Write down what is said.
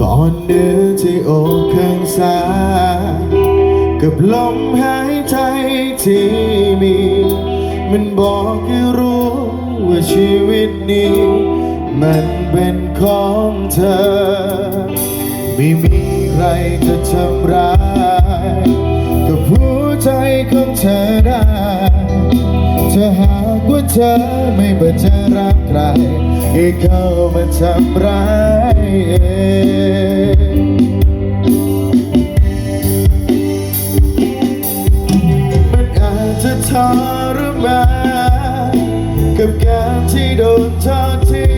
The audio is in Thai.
ก่อกข้างซ้ายกับลมหายใจที่มี มันบอกให้รู้ว่าชีวิตนี้ มันเป็นของเธอ ไม่มีใครจะทำร้ายกับหัวใจของเธอได้ถ้าหากว่าเธอไม่เปิดใจรักใครให้เข้ามาทำร้าย เองมันอาจจะทรมานกับการที่โดนทอดทิ้ง